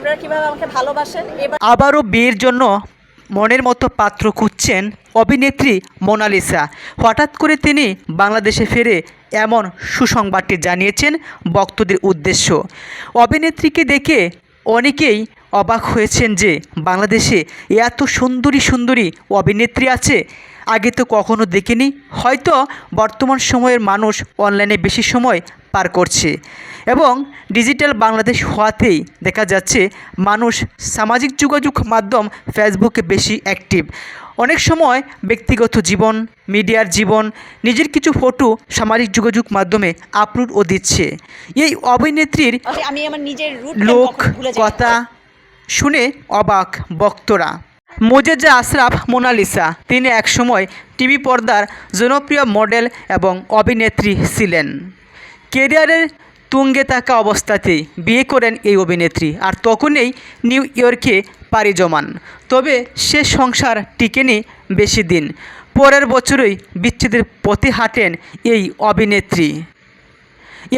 আপনারা কীভাবে আমাকে ভালোবাসেন? এবার আবারও বিয়ের জন্য মনের মতো পাত্র খুঁজছেন অভিনেত্রী মোনালিসা। হঠাৎ করে তিনি বাংলাদেশে ফিরে এমন সুসংবাদটি জানিয়েছেন ভক্তদের উদ্দেশ্য। অভিনেত্রীকে দেখে অনেকেই অবাক হয়েছেন যে বাংলাদেশে এত সুন্দরী সুন্দরী অভিনেত্রী আছে, আগে তো কখনো দেখিনি। হয়তো বর্তমান সময়ের মানুষ অনলাইনে বেশি সময় পার করছে। এবং ডিজিটাল বাংলাদেশ হওয়াতেই দেখা যাচ্ছে মানুষ সামাজিক যোগাযোগ মাধ্যম ফেসবুকে বেশি অ্যাক্টিভ। অনেক সময় ব্যক্তিগত জীবন মিডিয়ার জীবন নিজের কিছু ফটো সামাজিক যোগাযোগ মাধ্যমে আপলোডও দিচ্ছে। এই অভিনেত্রীর আমি আমার নিজের লোক কথা শুনে অবাক বক্তরা মোজেজা আশরাফ মোনালিসা তিনি একসময় টিভি পর্দার জনপ্রিয় মডেল এবং অভিনেত্রী ছিলেন। কেরিয়ারের তুঙ্গে থাকা অবস্থাতেই বিয়ে করেন এই অভিনেত্রী। আর তখনই নিউ ইয়র্কে পাড়ি জমান। তবে সে সংসার টিকেনি বেশি দিন। পরের বছরই বিচ্ছেদের পথে হাঁটেন এই অভিনেত্রী।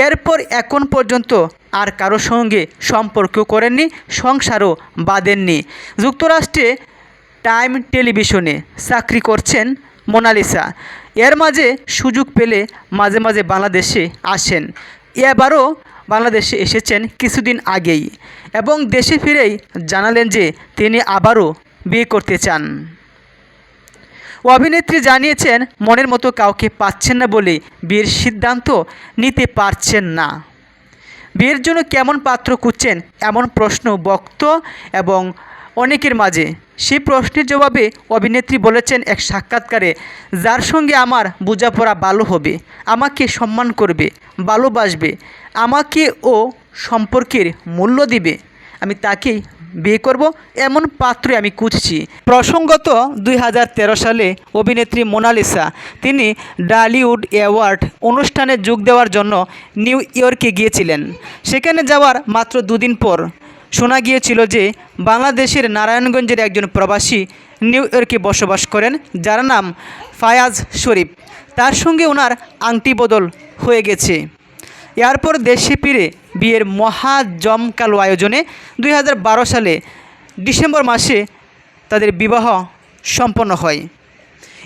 এরপর এখন পর্যন্ত আর কারও সঙ্গে সম্পর্ক করেননি, সংসারও বাঁধেননি। যুক্তরাষ্ট্রে টাইম টেলিভিশনে চাকরি করছেন মোনালিসা। এর মাঝে সুযোগ পেলে মাঝে মাঝে বাংলাদেশে আসেন। এবারও বাংলাদেশে এসেছেন কিছুদিন আগেই এবং দেশে ফিরেই জানালেন যে তিনি আবারও বিয়ে করতে চান। অভিনেত্রী জানিয়েছেন, মনের মতো কাউকে পাচ্ছেন না বলে বিয়ের সিদ্ধান্ত নিতে পারছেন না। বিয়ের জন্য কেমন পাত্র খুঁজছেন এমন প্রশ্ন বক্ত এবং অনেকের মাঝে। সেই প্রশ্নের জবাবে অভিনেত্রী বলেছেন এক সাক্ষাৎকারে, যার সঙ্গে আমার বোঝাপড়া ভালো হবে, আমাকে সম্মান করবে, ভালোবাসবে, আমাকে ও সম্পর্কের মূল্য দিবে, আমি তাকেই বিয়ে করব, এমন পাত্রই আমি খুঁজছি। প্রসঙ্গত, দুই হাজার তেরো সালে অভিনেত্রী মোনালিসা, তিনি ডালিউড অ্যাওয়ার্ড অনুষ্ঠানে যোগ দেওয়ার জন্য নিউ ইয়র্কে গিয়েছিলেন। সেখানে যাওয়ার মাত্র দুদিন পর শোনা গিয়েছিল যে বাংলাদেশের নারায়ণগঞ্জের একজন প্রবাসী নিউ ইয়র্কে বসবাস করেন, যার নাম ফায়াজ শরীফ। তার সঙ্গে ওনার আংটি বদল হয়ে গেছে। এরপর দেশে ফিরে বিয়ের মহা জমকালো আয়োজনে দুই হাজার বারো সালে ডিসেম্বর মাসে তাদের বিবাহ সম্পন্ন হয়।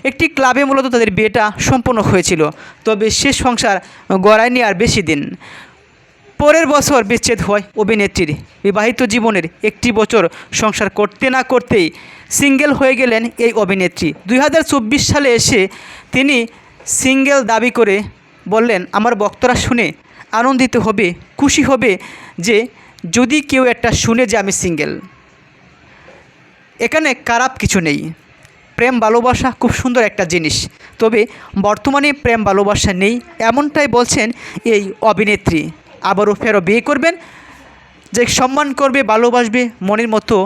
একটি ক্লাবে মূলত তাদের বিয়েটা সম্পন্ন হয়েছিল, তবে সে সংসার গড়ায়নি আর বেশি দিন। পরের বছর বিচ্ছেদ হয় অভিনেত্রীর। বিবাহিত জীবনের একটি বছর সংসার করতে না করতেই সিঙ্গেল হয়ে গেলেন এই অভিনেত্রী। দুই হাজার চব্বিশ সালে এসে তিনি সিঙ্গেল দাবি করে বললেন, আমার বক্তরা শুনে আনন্দিত হবে, খুশি হবে যে যদি কেউ একটা শুনে যে আমি সিঙ্গেল। এখানে খারাপ কিছু নেই। প্রেম ভালোবাসা খুব সুন্দর একটা জিনিস। তবে বর্তমানে প্রেম ভালোবাসা নেই, এমনটাই বলছেন এই অভিনেত্রী। আবারও ফেরো বিয়ে করবেন। যে সম্মান করবে ভালোবাসবে মনের মতো